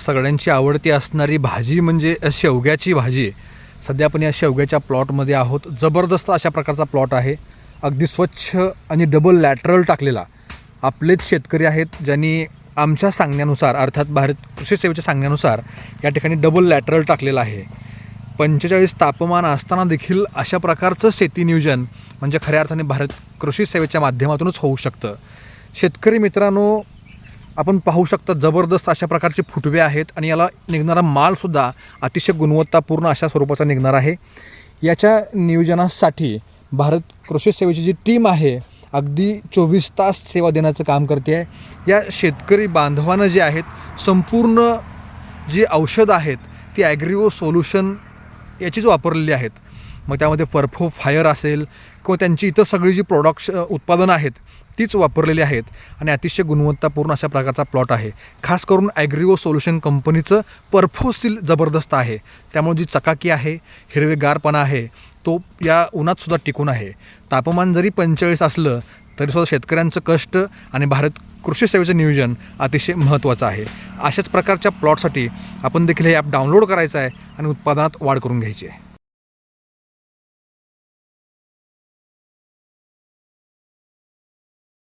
सगळ्यांची आवडती असणारी भाजी म्हणजे शेवग्याची भाजी. सध्या आपण या शेवग्याच्या प्लॉटमध्ये आहोत. जबरदस्त अशा प्रकारचा प्लॉट आहे. अगदी स्वच्छ आणि डबल लॅटरल टाकलेला. आपलेच शेतकरी आहेत ज्यांनी आमच्या सांगण्यानुसार अर्थात भारत कृषी सेवेच्या सांगण्यानुसार या ठिकाणी डबल लॅटरल टाकलेलं आहे. पंचेचाळीस तापमान असताना देखील अशा प्रकारचं शेती नियोजन म्हणजे खऱ्या अर्थाने भारत कृषी सेवेच्या माध्यमातूनच होऊ शकतं. शेतकरी मित्रांनो आपण पाहू शकता जबरदस्त अशा प्रकारचे फुटवे आहेत आणि याला निघणारा मालसुद्धा अतिशय गुणवत्तापूर्ण अशा स्वरूपाचा निघणार आहे. याच्या नियोजनासाठी भारत कृषी सेवेची जी टीम आहे अगदी चोवीस तास सेवा देण्याचं काम करते. आहे या शेतकरी बांधवानं जे आहेत संपूर्ण जी औषधं आहेत ती ॲग्रिओ सोल्युशन याचीच वापरलेली आहेत. मग त्यामध्ये परफो फायर असेल किंवा त्यांची इतर सगळी जी प्रोडक्ट्स उत्पादनं आहेत तीच वापरलेली आहेत आणि अतिशय गुणवत्तापूर्ण अशा प्रकारचा प्लॉट आहे. खास करून ॲग्रिओ सोल्युशन कंपनीचं परफोसील जबरदस्त आहे. त्यामुळे जी चकाकी आहे हिरवेगारपणा आहे तो या उन्हातसुद्धा टिकून आहे. तापमान जरी पंचेचाळीस असलं तरीसुद्धा शेतकऱ्यांचं कष्ट आणि भारत कृषी सेवेचं नियोजन अतिशय महत्त्वाचं आहे. अशाच प्रकारच्या प्लॉटसाठी आपण देखील हे ॲप डाउनलोड करायचं आहे आणि उत्पादनात वाढ करून घ्यायची आहे.